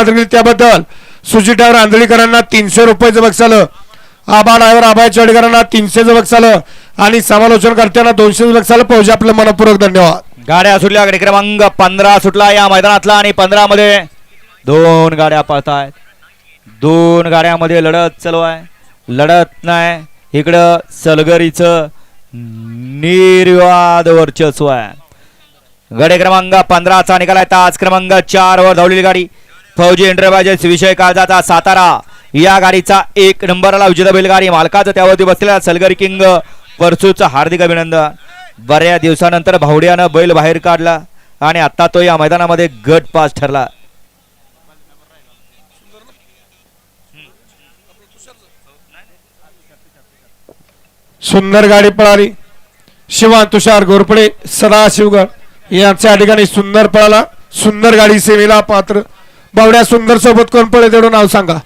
मात्र केली त्याबद्दल सुजी ड्रायव्हर आंधळीकरांना तीनशे रुपयाचं बक्षालं आबा ड्रायव्हर आबा चौडीकरांना तीनशेचं बक्षालं आणि समालोचन करताना दोनशेचं बक्षालं पाहिजे आपलं मनपूर्वक धन्यवाद. गाड्या सुटल्या गाडी क्रमांक पंधरा सुटला या मैदानातला आणि पंधरा मध्ये दोन गाड्या पळतायत. दोन गाड्यामध्ये लढत चालू आहे. लढत नाही. इकडं सलगरीचं निर्वाद वर्चस्व आहे. गाडी क्रमांक पंधराचा निकाल आहे. तास क्रमांक चार वर धावलेली गाडी. फौजी एंटरप्राइजेस विषय काळजाचा सातारा. या गाडीचा एक नंबरला उजिदा बैलगाडी. मालकाचं त्यावरती बसलेला सलगर किंग परसूचं हार्दिक अभिनंदन. बऱ्याच दिवसानंतर भावड्यानं बैल बाहेर काढला आणि आता तो या मैदानामध्ये गट पास ठरला. सुंदर गाडी पळाली. शिवा तुषार घोरपडे सदाशिवगड यांच्या ठिकाणी सुंदर पळाला. सुंदर गाडी सेवेला पात्र बावड्या सुंदर सोबत कोण पळे तेवढं नाव सांगा.